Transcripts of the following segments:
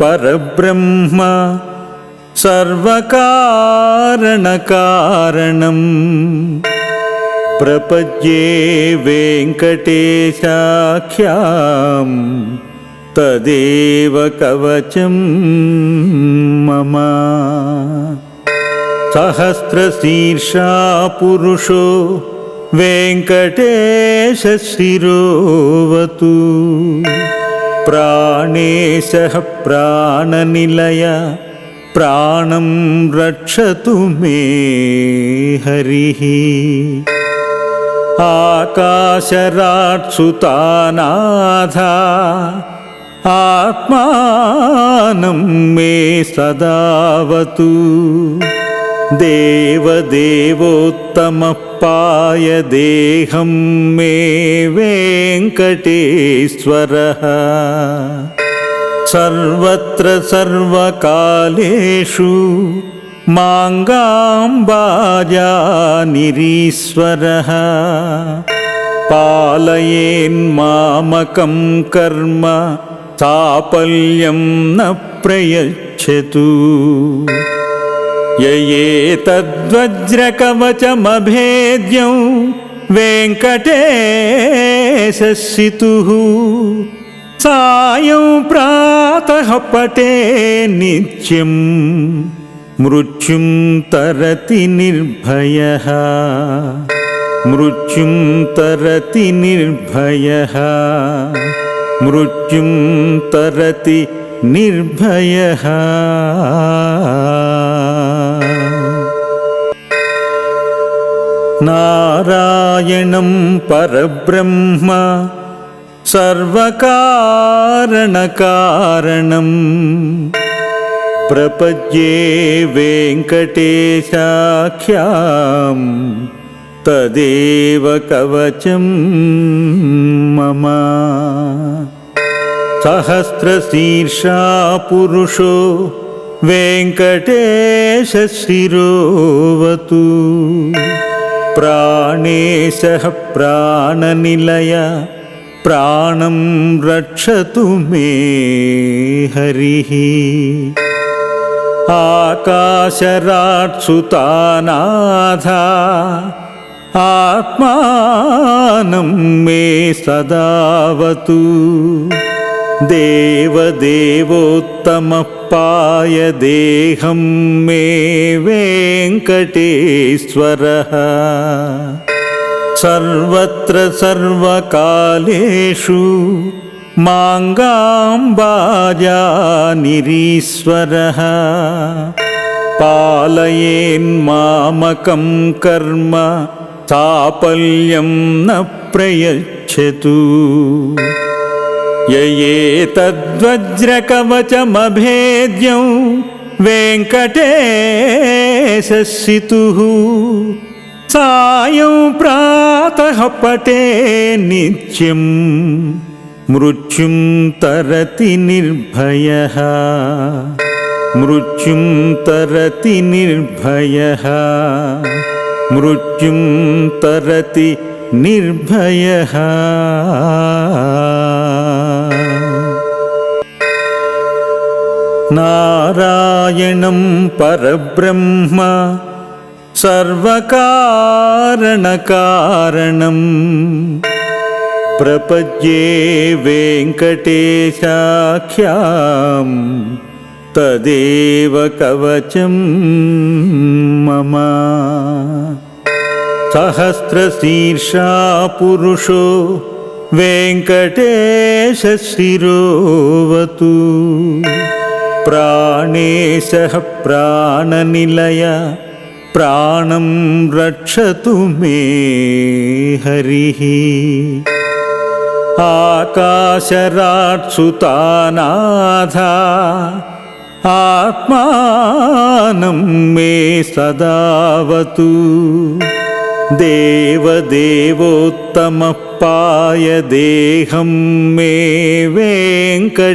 परब्रह्म सर्वकारणकारणम् प्रपद्ये वेङ्कटेशाख्यां तदेव कवचं मम सहस्रशीर्षा पुरुषो वेङ्कटेशशिरोवतु प्राणेशः प्राणनिलय प्राणं रक्षतु मे हरिः। आकाशराट्सुतानाथा आत्मानं मे सदावतु देवदेवोत्तमः पाय देहं मे वेङ्कटेश्वरः। सर्वत्र सर्वकालेषु माङ्गाम्बाजानिरीश्वरः। पालयेन्मामकं कर्म साफल्यं न प्रयच्छतु ययेतद्वज्रकवचमभेद्यं वेङ्कटेशशितुः सायं प्रातः पटे नित्यं मृत्युं तरति निर्भयः मृत्युं तरति निर्भयः मृत्युं तरति निर्भयः नारायणं परब्रह्म सर्वकारणकारणम् प्रपद्ये वेङ्कटेशाख्यां तदेव कवचं मम सहस्रशीर्षा पुरुषो वेङ्कटेशशिरोवतु प्राणेशः प्राणनिलय प्राणं रक्षतु मे हरिः। आकाशराट्सुतानाथा आत्मानं मे सदावतु देवदेवोत्तमः पाय देहं मे वेङ्कटेश्वरः। सर्वत्र सर्वकालेषु माङ्गाम्बाजानिरीश्वरः। पालयेन्मामकं कर्म साफल्यं न प्रयच्छतु ययेतद्वज्रकवचमभेद्यं वेङ्कटेशशितुः सायं प्रातः पटे नित्यं मृत्युं तरति निर्भयः मृत्युं तरति निर्भयः मृत्युं तरति निर्भयः नारायणं परब्रह्म सर्वकारणकारणम् प्रपद्ये वेङ्कटेशाख्यां तदेव कवचं मम सहस्रशीर्षा पुरुषो वेङ्कटेशशिरोवतु प्राणेशः प्राणनिलय प्राणं रक्षतु मे हरिः। आकाशराट्सुतानाथा आत्मानं मे सदावतु देवदेवोत्तमः पाय देहं मे वेङ्कटेश्वरः।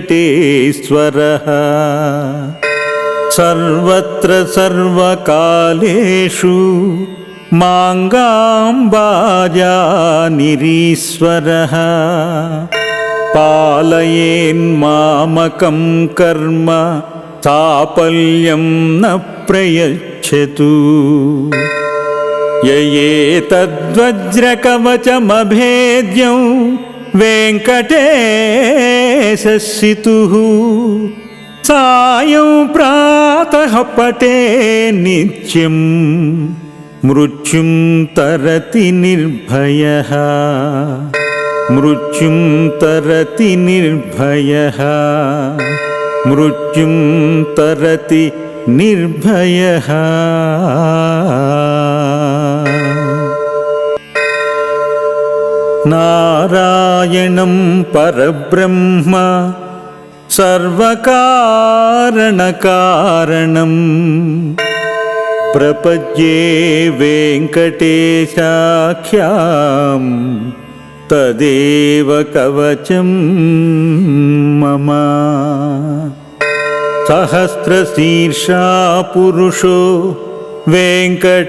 सर्वत्र सर्वकालेषु माङ्गाम्बाजानिरीश्वरः। पालयेन्मामकं कर्म साफल्यं न प्रयच्छतु తద్వజ్రకవచమభేద్యం వెంకటేశితు సాయం ప్రాతః పటే నిత్యం మృత్యుం తరతి నిర్భయ. మృత్యుం తరతి నిర్భయ. మృత్యుం తరతి నిర్భయ. नारायणं परब्रह्म सर्वकारणकारणम् प्रपद्ये वेङ्कटेशाख्याम् तदेव कवचं मम सहस्रशीर्षा पुरुषो वेङ्कटेशशिरोवतु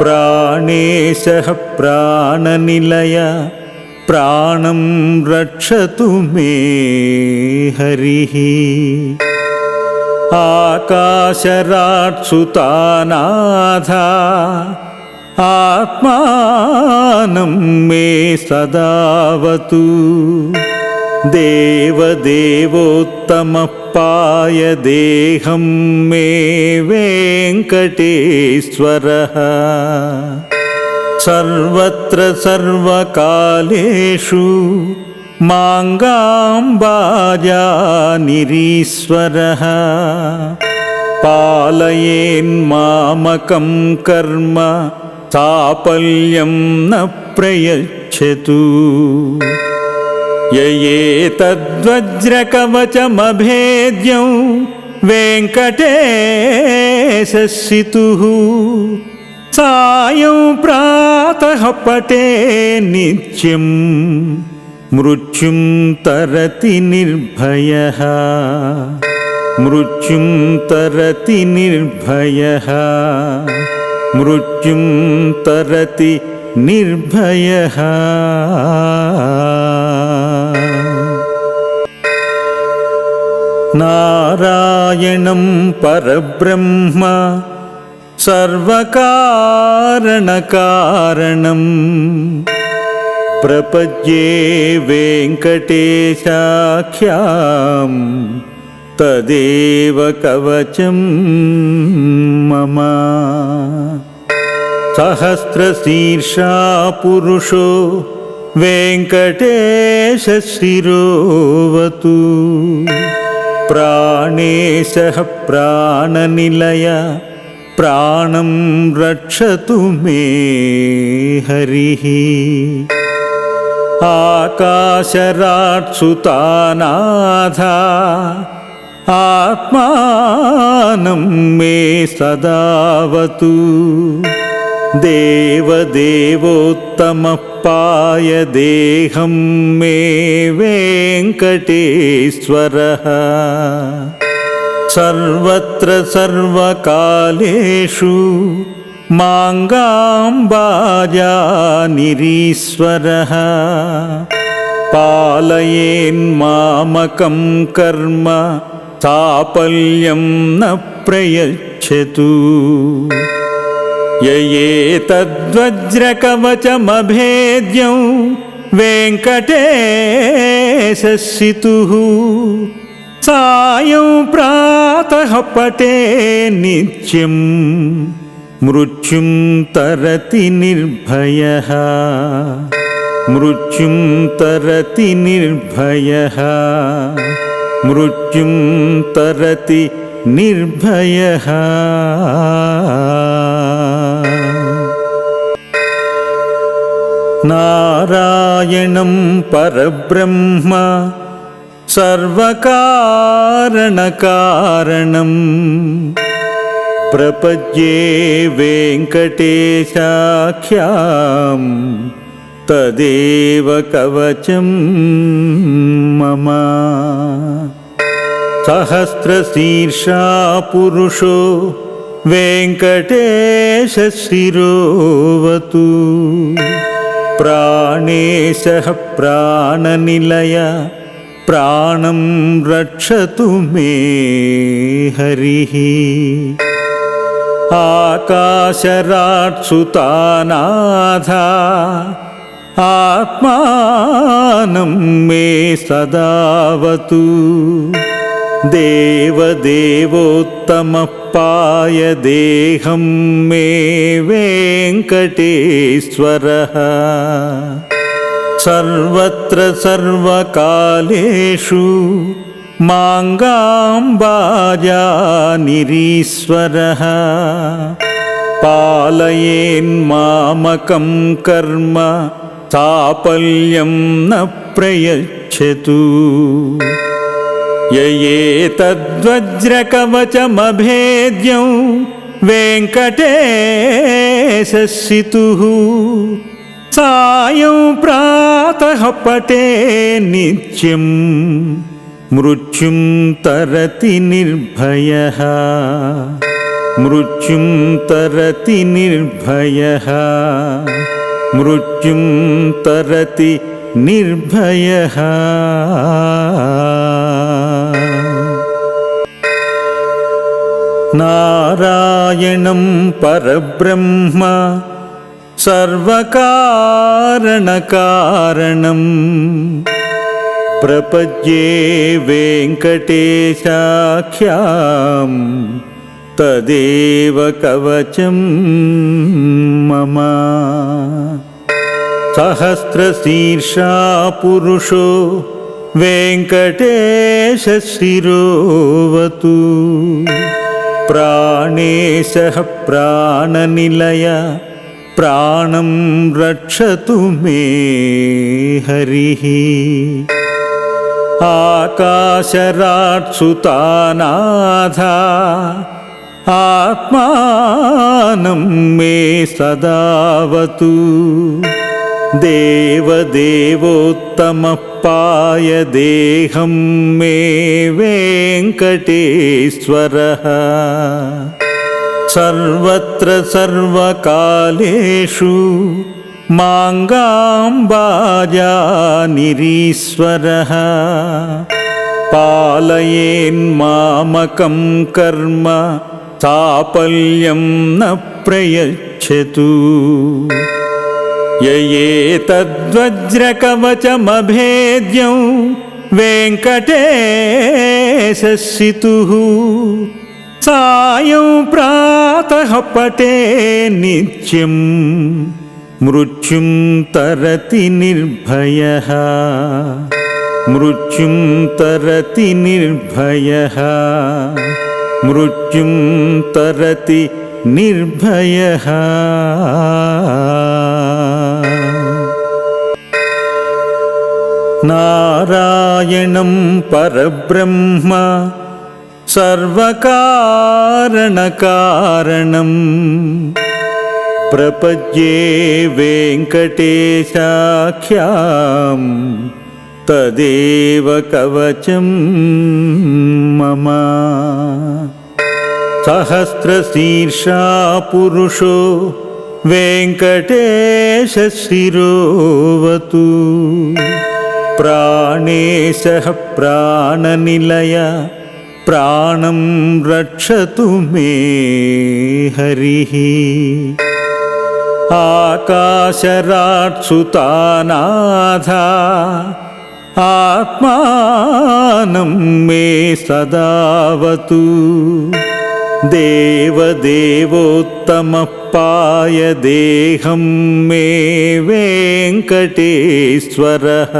प्राणेशः प्राणनिलय प्राणं रक्षतु मे हरिः। आकाशराट्सुतानाथा आत्मानं मे सदावतु देवदेवोत्तमः पाय देहं मे वेङ्कटेश्वरः। सर्वत्र सर्वकालेषु माङ्गाम्बाजानिरीश्वरः। पालयेन्मामकं कर्म साफल्यं न प्रयच्छतु य एतद्वज्रकवचमभेद्यं वेङ्कटेशशितुः सायं प्रातः पटे नित्यं मृत्युं तरति निर्भयः मृत्युं तरति निर्भयः मृत्युं तरति निर्भयः नारायणं परब्रह्म सर्वकारणकारणम् प्रपद्ये वेङ्कटेशाख्याम् तदेव कवचं मम सहस्रशीर्षा पुरुषो वेङ्कटेशशिरोवतु प्राणेशः प्राणनिलय प्राणं रक्षतु मे हरिः। आकाशराट्सुतानाथा आत्मानं मे सदावतु देवदेवोत्तमः पाय देहं मे वेङ्कटेश्वरः। सर्वत्र सर्वकालेषु माङ्गाम्बाजानिरीश्वरः। पालयेन्मामकं कर्म साफल्यं न प्रयच्छतु य एतद्वज्रकवचमभेद्यं वेङ्कटेशशितुः सायं प्रातः पटे नित्यं मृत्युं तरति निर्भयः मृत्युं तरति निर्भयः मृत्युं तरति निर्भयः नारायणं परब्रह्म सर्वकारणकारणम् प्रपद्ये वेङ्कटेशाख्याम् तदेव कवचं मम। सहस्रशीर्षा पुरुषो वेङ्कटेशशिरोवतु प्राणेशः प्राणनिलय प्राणं रक्षतु मे हरिः। आकाशराट्सुतानाथा आत्मानं मे सदावतु देवदेवोत्तमः पाय देहं मे वेङ्कटेश्वरः सर्वत्र सर्वकालेषु माङ्गाम्बाजानिरीश्वरः पालयेन्मामकं कर्म साफल्यं न प्रयच्छतु य एतद्वज्रकवचमभेद्यं वेङ्कटेशशितुः सायं प्रातः पटे नित्यं मृत्युं तरति निर्भयः मृत्युं तरति निर्भयः मृत्युं तरति निर्भयः नारायणं परब्रह्म सर्वकारणकारणम् प्रपद्ये वेङ्कटेशाख्यां तदेव कवचं मम। सहस्रशीर्षा पुरुषो वेङ्कटेशशिरोवतु प्राणेशः प्राणनिलय प्राणं रक्षतु मे हरिः। आकाशराट्सुतानाथा आत्मानं मे सदावतु देवदेवोत्तमः पाय देहं मे वेङ्कटेश्वरः सर्वत्र सर्वकालेषु माङ्गाम्बाजानिरीश्वरः पालयेन्मामकं कर्म साफल्यं न प्रयच्छतु य एतद्वज्रकवचमभेद्यं वेङ्कटेशशितुः सायं प्रातः पटे नित्यं मृत्युं तरति निर्भयः मृत्युं तरति निर्भयः मृत्युं तरति निर्भयः नारायणं परब्रह्म सर्वकारणकारणम् प्रपद्ये वेङ्कटेशाख्यां तदेव कवचं मम। सहस्रशीर्षा पुरुषो वेङ्कटेशशिरोवतु प्राणेशः प्राणनिलय प्राणं रक्षतु मे हरिः। आकाशराट्सुतानाथा आत्मानं मे सदावतु देवदेवोत्तमः पाय देहं मे वेङ्कटेश्वरः।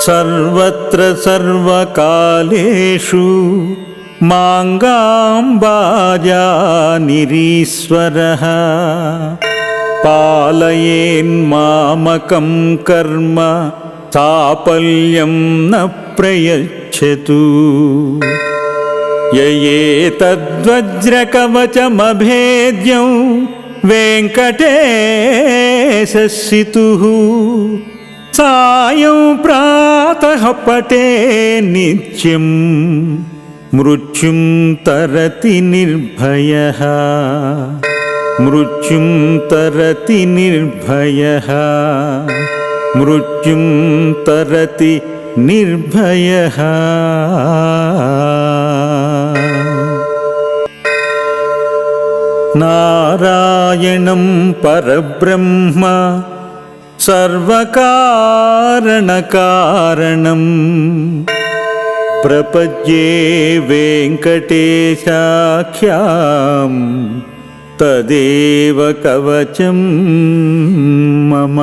सर्वत्र सर्वकालेषु माङ्गाम्बाजानिरीश्वरः। पालयेन्मामकं कर्म साफल्यं न प्रयच्छतु य एतद्वज्रकवचमभेद्यं वेङ्कटेशशितुः सायं प्रातः पटे नित्यं मृत्युं तरति निर्भयः मृत्युं तरति निर्भयः मृत्युं तरति निर्भयः नारायणं परब्रह्म सर्वकारणकारणम् प्रपद्ये वेङ्कटेशाख्याम् तदेव कवचं मम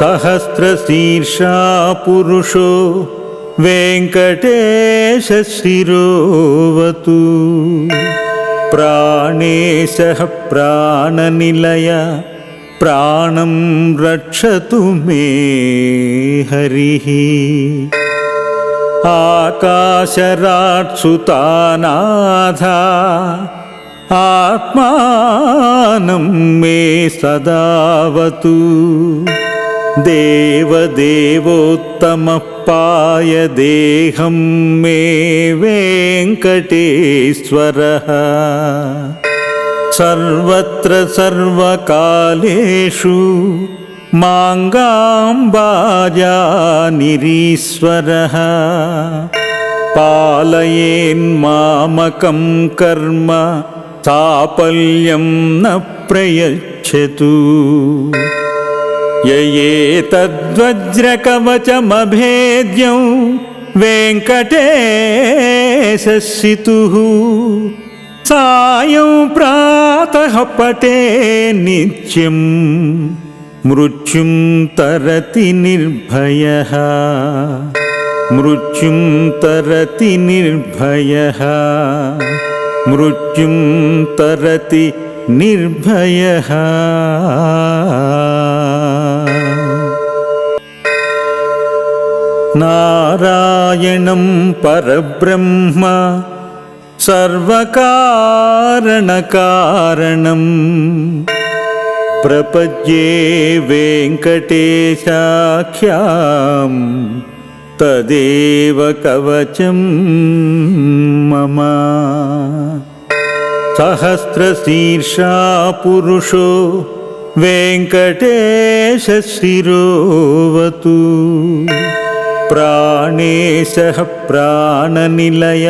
सहस्रशीर्षा पुरुषो वेङ्कटेशशिरोवतु प्राणेशः प्राणनिलय प्राणं रक्षतु मे हरिः। आकाशराट्सुतानाथा आत्मानं मे सदावतु देवदेवोत्तमः पाय देहं मे वेङ्कटेश्वरः। सर्वत्र सर्वकालेषु माङ्गाम्बाजानिरीश्वरः। पालयेन्मामकं कर्म साफल्यं न प्रयच्छतु य एतद्वज्रकवचमभेद्यं वेङ्कटेशशितुः सायं प्रातः पटे नित्यं मृत्युं तरति निर्भयः मृत्युं तरति निर्भयः मृत्युं तरति निर्भयः नारायणं परब्रह्म सर्वकारणकारणम् प्रपद्ये वेङ्कटेशाख्याम् तदेव कवचं मम सहस्रशीर्षा पुरुषो वेङ्कटेशशिरोवतु प्राणेशः प्राणनिलय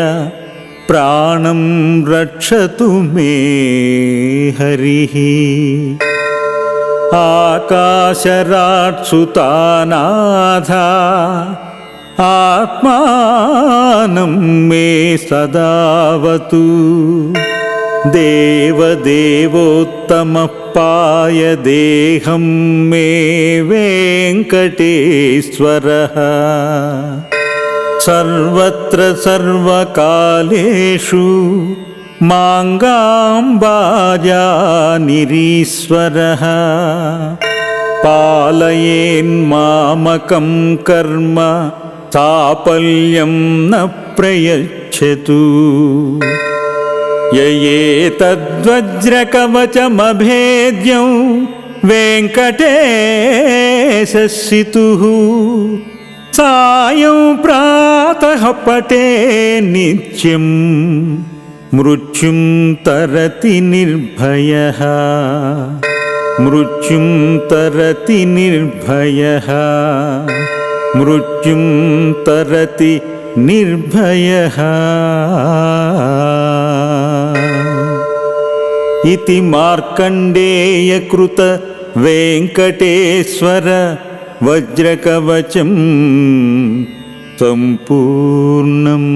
प्राणं रक्षतु मे हरिः। आकाशराट्सुतानाथा आत्मानं मे सदावतु देवदेवोत्तमः पाय देहं मे वेङ्कटेश्वरः। सर्वत्र सर्वकालेषु माङ्गाम्बाजानिरीश्वरः। पालयेन्मामकं कर्म साफल्यं न प्रयच्छतु य एतद्वज्रकवचमभेद्यं वेङ्कटेशशितुः सायं प्रातः पटे नित्यं मृत्युं तरति निर्भयः मृत्युं तरति निर्भयः मृत्युं तरति निर्भयः इति मार्कण्डेयकृत वेङ्कटेश्वर वज्रकवचं सम्पूर्णम्